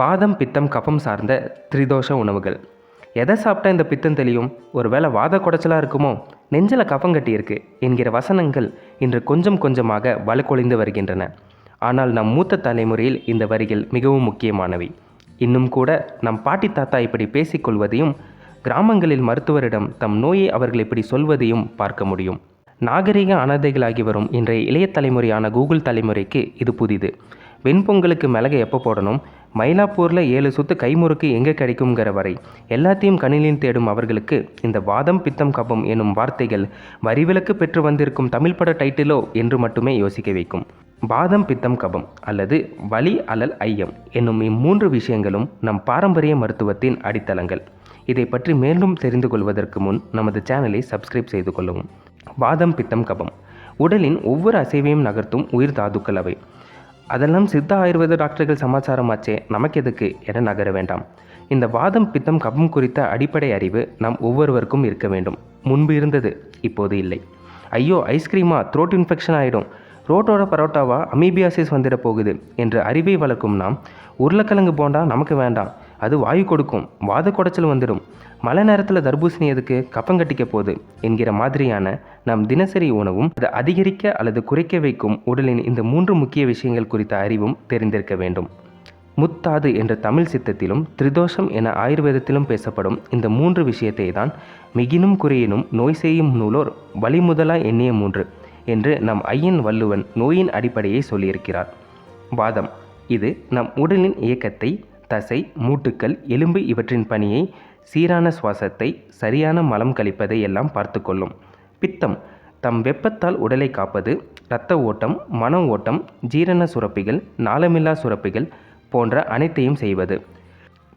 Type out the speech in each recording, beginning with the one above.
வாதம் பித்தம் கபம் சார்ந்த திரிதோஷ உணவுகள். எதை சாப்பிட்டா இந்த பித்தம் தெளியும்? ஒருவேளை வாத குடைச்சலாக இருக்குமோ? நெஞ்சில் கஃபம் கட்டியிருக்கு என்கிற வசனங்கள் இன்று கொஞ்சம் கொஞ்சமாக வலுக்கொழிந்து வருகின்றன. ஆனால் நம் மூத்த தலைமுறையில் இந்த வரிகள் மிகவும் முக்கியமானவை. இன்னும் கூட நம் பாட்டி தாத்தா இப்படி பேசிக்கொள்வதையும் கிராமங்களில் மருத்துவரிடம் தம் நோயை அவர்கள் இப்படி சொல்வதையும் பார்க்க முடியும். நாகரிக அனாதைகளாகி வரும் இன்றைய இளைய தலைமுறையான கூகுள் தலைமுறைக்கு இது புதிது. வெண்பொங்கலுக்கு மிளகு எப்போ போடணும்? மயிலாப்பூரில் ஏழு சுத்து கைமுறுக்கு எங்கே கிடைக்குங்கிற வரை எல்லாத்தையும் கணினில் தேடும் அவர்களுக்கு இந்த வாதம் பித்தம் கபம் எனும் வார்த்தைகள் வரிவிலக்கு பெற்று வந்திருக்கும் தமிழ் பட டைட்டிலோ என்று மட்டுமே யோசிக்க வைக்கும். வாதம் பித்தம் கபம் அல்லது வலி அலல் ஐயம் என்னும் இம்மூன்று விஷயங்களும் நம் பாரம்பரிய மருத்துவத்தின் அடித்தளங்கள். இதை பற்றி மேலும் தெரிந்து கொள்வதற்கு முன் நமது சேனலை சப்ஸ்கிரைப் செய்து கொள்ளவும். வாதம் பித்தம் கபம் உடலின் ஒவ்வொரு அசைவையும் நகர்த்தும் உயிர் தாதுக்கள் அவை. அதெல்லாம் சித்த ஆயுர்வேத டாக்டர்கள் சமாச்சாரமாச்சே நமக்கு எதுக்கு என நகர வேண்டாம். இந்த வாதம் பித்தம் கபம் குறித்த அடிப்படை அறிவு நம் ஒவ்வொருவருக்கும் இருக்க வேண்டும். முன்பு இருந்தது இப்போது இல்லை. ஐயோ ஐஸ்கிரீமா த்ரோட் இன்ஃபெக்ஷன் ஆகிடும் ரோட்டோட பரோட்டாவா? அமீபியாசிஸ் வந்துட போகுது என்று அறிவை வளர்க்கும் நாம் உருளைக்கிழங்கு போண்டா நமக்கு வேண்டாம். அது வாயு கொடுக்கும் வாத குடைச்சல் வந்துடும். மழை நேரத்தில் தர்பூசணி எதுக்கு? கப்பம் கட்டிக்க போகுது என்கிற மாதிரியான நம் தினசரி உணவும் அதை அதிகரிக்க அல்லது குறைக்க வைக்கும் உடலின் இந்த மூன்று முக்கிய விஷயங்கள் குறித்த அறிவும் தெரிந்திருக்க வேண்டும். முத்தாது என்ற தமிழ் சித்தத்திலும் திரிதோஷம் என ஆயுர்வேதத்திலும் பேசப்படும் இந்த மூன்று விஷயத்தை தான் மிகினும் குறையினும் நோய் செய்யும் நூலோர் வழிமுதலா எண்ணிய மூன்று என்று நம் ஐயன் வள்ளுவன் நோயின் அடிப்படையை சொல்லியிருக்கிறார். வாதம். இது நம் உடலின் இயக்கத்தை தசை மூட்டுக்கள் எலும்பு இவற்றின் பணியை சீரான சுவாசத்தை சரியான மலம் கழிப்பதை எல்லாம் பார்த்து கொள்ளும். பித்தம் தம் வெப்பத்தால் உடலை காப்பது இரத்த ஓட்டம் மன ஓட்டம் ஜீரண சுரப்பிகள் நாளமில்லா சுரப்பிகள் போன்ற அனைத்தையும் செய்வது.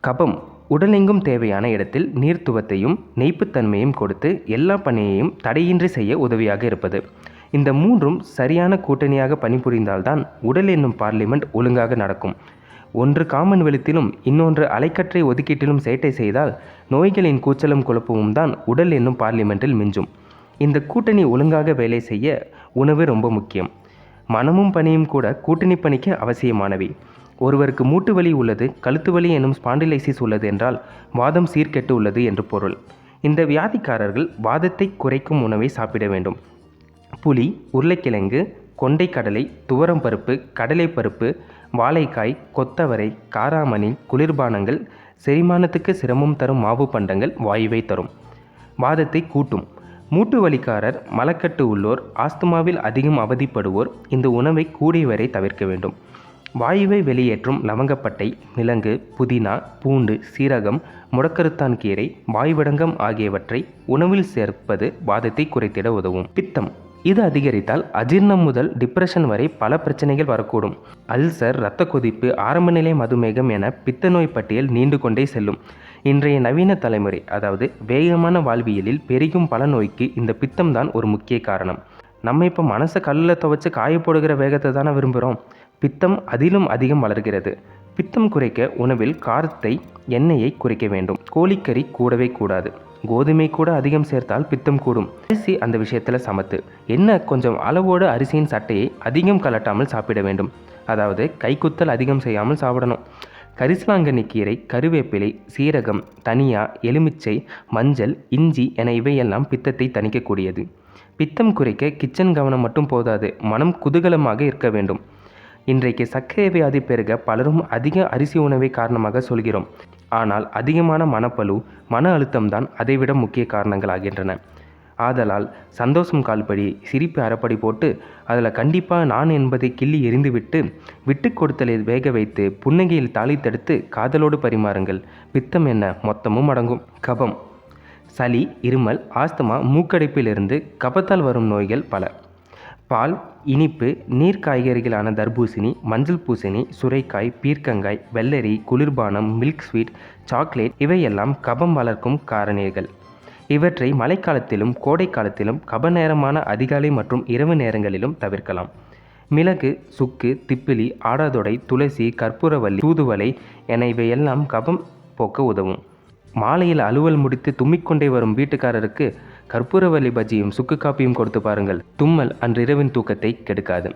கபம் உடலெங்கும் தேவையான இடத்தில் நீர்த்துவத்தையும் நெய்ப்புத்தன்மையும் கொடுத்து எல்லா பணியையும் தடையின்றி செய்ய உதவியாக இருப்பது. இந்த மூன்றும் சரியான கூட்டணியாக பணிபுரிந்தால்தான் உடல் என்னும் பார்லிமெண்ட் ஒழுங்காக நடக்கும். ஒன்று காமன்வெலுத்திலும் இன்னொன்று அலைக்கற்றை ஒதுக்கீட்டிலும் சேட்டை செய்தால் நோய்களின் கூச்சலும் குழப்பமும் தான் உடல் என்னும் பார்லிமெண்ட்டில் மிஞ்சும். இந்த கூட்டணி ஒழுங்காக வேலை செய்ய உணவு ரொம்ப முக்கியம். மனமும் பணியும் கூட கூட்டணி பணிக்கு அவசியமானவை. ஒருவருக்கு மூட்டு வலி உள்ளது கழுத்து வலி எனும் ஸ்பாண்டிலைசிஸ் உள்ளது என்றால் வாதம் சீர்கெட்டு உள்ளது என்று பொருள். இந்த வியாதிக்காரர்கள் வாதத்தை குறைக்கும் உணவை சாப்பிட வேண்டும். புளி உருளைக்கிழங்கு கொண்டைக்கடலை துவரம்பருப்பு கடலைப்பருப்பு வாழைக்காய் கொத்தவரை காராமணி குளிர்பானங்கள் செரிமானத்துக்கு சிரமம் தரும் மாவு பண்டங்கள் வாயுவை தரும். வாதத்தை கூட்டும். மூட்டு வலிக்காரர் மலக்கட்டு உள்ளோர் ஆஸ்துமாவில் அதிகம் அவதிப்படுவோர் இந்த உணவை கூடிய வரை தவிர்க்க வேண்டும். வாயுவை வெளியேற்றும் லவங்கப்பட்டை மிளகு புதினா பூண்டு சீரகம் முடக்கருத்தான் கீரை வாய்வடங்கம் ஆகியவற்றை உணவில் சேர்ப்பது வாதத்தை குறைத்திட உதவும். பித்தம். இது அதிகரித்தால் அஜீர்ணம் முதல் டிப்ரெஷன் வரை பல பிரச்சனைகள் வரக்கூடும். அல்சர் இரத்த கொதிப்பு ஆரம்ப நிலை மதுமேகம் என பித்த நோய் பட்டியல் நீண்டு கொண்டே செல்லும். இன்றைய நவீன தலைமுறை அதாவது வேகமான வாழ்வியலில் பெருகும் பல நோய்க்கு இந்த பித்தம் தான் ஒரு முக்கிய காரணம். நம்ம இப்போ மனசை கல்லில் துவைச்சு காய போடுகிற வேகத்தை தானே விரும்புகிறோம் பித்தம் அதிலும் அதிகம் வளர்கிறது. பித்தம் குறைக்க உணவில் காரத்தை எண்ணெயை குறைக்க வேண்டும். கோழிக்கறி கூடவே கூடாது. கோதுமை கூட அதிகம் சேர்த்தால் பித்தம் கூடும். அரிசி அந்த விஷயத்தில் சமத்து. என்ன? கொஞ்சம் அளவோடு அரிசியின் சட்டையை அதிகம் கலட்டாமல் சாப்பிட வேண்டும். அதாவது கைக்குத்தல் அதிகம் செய்யாமல் சாப்பிடணும். கரிசலாங்கண்ணி கீரை கருவேப்பிலை சீரகம் தனியா எலுமிச்சை மஞ்சள் இஞ்சி என இவையெல்லாம் பித்தத்தை தணிக்கக்கூடியது. பித்தம் குறைக்க கிச்சன் கவனம் மட்டும் போதாது. மனம் குதூகலமாக இருக்க வேண்டும். இன்றைக்கு சர்க்கரை வியாதி பெருக பலரும் அதிக அரிசி உணவை காரணமாக சொல்கிறோம். ஆனால் அதிகமான மனப்பழு மன அழுத்தம்தான் அதைவிட முக்கிய காரணங்களாகின்றன. ஆதலால் சந்தோஷம் கால்படி சிரிப்பு அறப்படி போட்டு அதில் கண்டிப்பாக நான் என்பதை கிள்ளி எரிந்துவிட்டு விட்டு கொடுத்தலை வேக வைத்து புன்னகையில் தாளி தடுத்து காதலோடு பரிமாறுங்கள். பித்தம் என்ன? மொத்தமும் அடங்கும். கபம். சளி இருமல் ஆஸ்துமா மூக்கடைப்பிலிருந்து கபத்தால் வரும் நோய்கள் பல. பால் இனிப்பு நீர் காய்கறிகளான தர்பூசணி மஞ்சள் பூசணி சுரைக்காய் பீர்க்கங்காய் வெள்ளரி குளிர்பானம் மில்க் ஸ்வீட் சாக்லேட் இவையெல்லாம் கபம் வளர்க்கும் காரணிகள். இவற்றை மழைக்காலத்திலும் கோடை காலத்திலும் கப நேரமான அதிகாலை மற்றும் இரவு நேரங்களிலும் தவிர்க்கலாம். மிளகு சுக்கு திப்பிலி ஆடாதொடை துளசி கற்பூரவல்லி தூதுவளை என இவையெல்லாம் கபம் போக்க உதவும். மாலையில் அலுவல் முடித்து தும்மிக்கொண்டே வரும் வீட்டுக்காரருக்கு கற்பூரவல்லி பஜ்ஜியும் சுக்கு காப்பியும் கொடுத்து பாருங்கள். தும்மல் அன்றிரவின் தூக்கத்தை கெடுக்காது.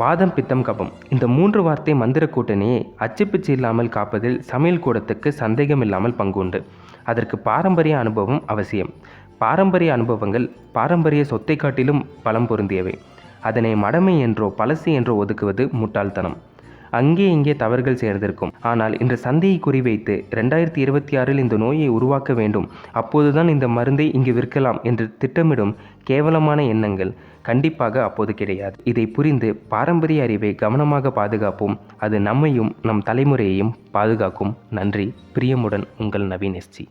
வாதம் பித்தம் கபம். இந்த மூன்று வார்த்தை மந்திர கூட்டணியை அச்சுப்பிச்சு இல்லாமல் காப்பதில் சமையல் கூடத்துக்கு சந்தேகம் இல்லாமல் பங்குண்டு. அதற்கு பாரம்பரிய அனுபவம் அவசியம். பாரம்பரிய அனுபவங்கள் பாரம்பரிய சொத்தை காட்டிலும் பலம் பொருந்தியவை. அதனை மடமை என்றோ பழசு என்றோ ஒதுக்குவது முட்டாள்தனம். அங்கே இங்கே தவறுகள் சேர்ந்திருக்கும். ஆனால் இன்று சந்தையை குறிவைத்து ரெண்டாயிரத்தி இருபத்தி ஆறில் இந்த நோயை உருவாக்க வேண்டும். அப்போதுதான் இந்த மருந்தை இங்கு விற்கலாம் என்று திட்டமிடும் கேவலமான எண்ணங்கள் கண்டிப்பாக அப்போது கிடையாது. இதை புரிந்து பாரம்பரிய அறிவை கவனமாக பாதுகாப்போம். அது நம்மையும் நம் தலைமுறையையும் பாதுகாக்கும். நன்றி. பிரியமுடன் உங்கள் நவீன் எஸ்ஜி